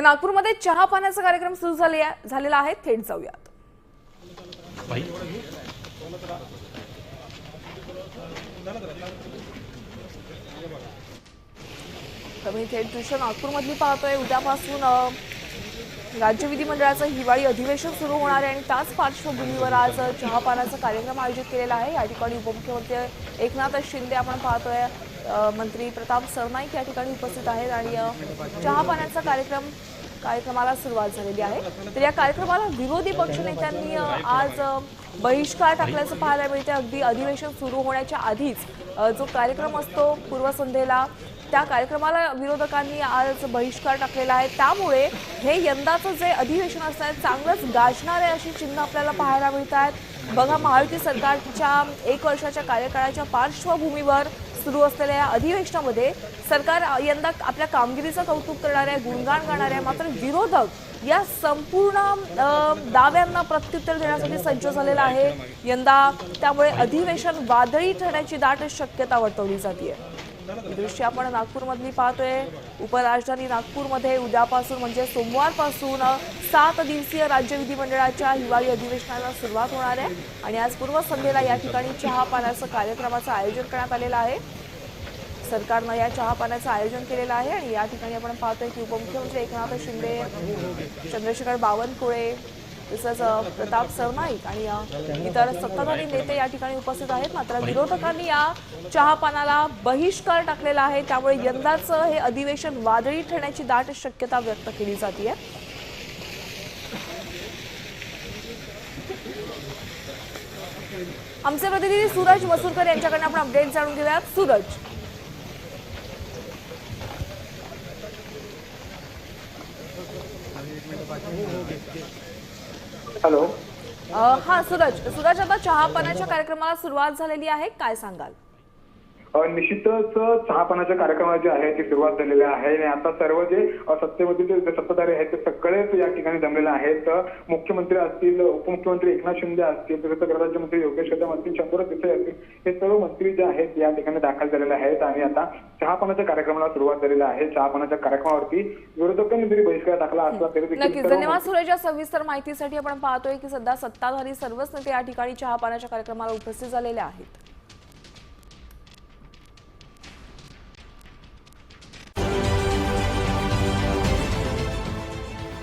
नागपूरमध्ये चहा पाण्याचा कार्यक्रम सुरू झाले झालेला आहे. थेट जाऊयात. तुम्ही तर मी थेट दृश्य नागपूरमधली पाहतोय. उद्यापासून राज्य विधिमंडळाचं हिवाळी अधिवेशन सुरू होणार आहे आणि त्याच पार्श्वभूमीवर आज चहा चहापानाचा कार्यक्रम आयोजित केलेला आहे. या ठिकाणी उपमुख्यमंत्री एकनाथ शिंदे आपण पाहतोय. मंत्री प्रताप सरनाईक या ठिकाणी उपस्थित आहेत आणि चहापाण्याचा कार्यक्रम कार्यक्रमाला सुरुवात झालेली आहे. तर या कार्यक्रमाला विरोधी पक्षनेत्यांनी आज बहिष्कार टाकल्याचं पाहायला मिळते अगदी अधिवेशन सुरू होण्याच्या आधीच जो कार्यक्रम असतो पूर्वसंध्येला त्या कार्यक्रमाला विरोधकांनी आज बहिष्कार टाकलेला आहे. त्यामुळे हे यंदाचं जे अधिवेशन असणार आहे चांगलंच गाजणारे अशी चिन्ह आपल्याला पाहायला मिळत आहेत बघा महायुती सरकारच्या एक वर्षाच्या कार्यकाळाच्या पार्श्वभूमीवर सुरू असलेल्या या अधिवेशनामध्ये सरकार यंदा आपल्या कामगिरीचं कौतुक करणार आहे गुणगान गाणार आहे. मात्र विरोधक या संपूर्ण दाव्यांना प्रत्युत्तर देण्यासाठी सज्ज झालेला आहे. यंदा त्यामुळे अधिवेशन वादळी ठरण्याची दाट शक्यता वर्तवली जाते दृश्य आपण नागपूरमधली पाहतोय. उपराजधानी नागपूरमध्ये उद्यापासून म्हणजे सोमवारपासून सात दिवसीय राज्य विधिमंडळाच्या हिवाळी अधिवेशनाला सुरुवात होणार आहे. आणि आज पूर्वसंध्येला या ठिकाणी चहा पाण्याचं कार्यक्रमाचं आयोजन करण्यात आलेलं आहे. सरकारनं या चहा पाण्याचं आयोजन केलेलं आहे. आणि या ठिकाणी आपण पाहतोय की उपमुख्यमंत्री एकनाथ शिंदे चंद्रशेखर बावनकुळे तसंच प्रताप सरनाईक आणि uh, इतर सत्ताधारी नेते या ठिकाणी उपस्थित आहेत. मात्र विरोधकांनी या चहापानाला बहिष्कार टाकलेला आहे. त्यामुळे यंदाचं हे अधिवेशन वादळी ठरण्याची दाट शक्यता व्यक्त केली जाते आमचे प्रतिनिधी सूरज मसूरकर यांच्याकडनं आपण अपडेट जाणून घेऊयात. सूरज. हॅलो. हा सूरज. सूरज आता चहा पाण्याच्या कार्यक्रमाला सुरुवात झालेली आहे. काय सांगाल? निश्चितच चहापानाच्या कार्यक्रमाला जे आहे ती सुरुवात झालेली आहे. आणि आता सर्व जे सत्तेमध्ये जे सत्ताधारी आहेत ते सगळेच या ठिकाणी जमलेले आहेत. मुख्यमंत्री असतील उपमुख्यमंत्री एकनाथ शिंदे असतील तसंच गृहराज्यमंत्री योगेश कदम असतील शंभर देसाई असतील हे सर्व मंत्री जे आहेत या ठिकाणी दाखल झालेले आहेत. आणि आता चहापानाच्या कार्यक्रमाला सुरुवात झालेली आहे. चहापानाच्या कार्यक्रमावरती विरोधकांनी जरी बहिष्कार टाकला असला तरी देखील नक्कीच. धन्यवाद सूरज या सविस्तर माहितीसाठी आपण पाहतोय की सध्या सत्ताधारी सर्वच नेते या ठिकाणी चहा पाण्याच्या कार्यक्रमाला उपस्थित झालेले आहेत.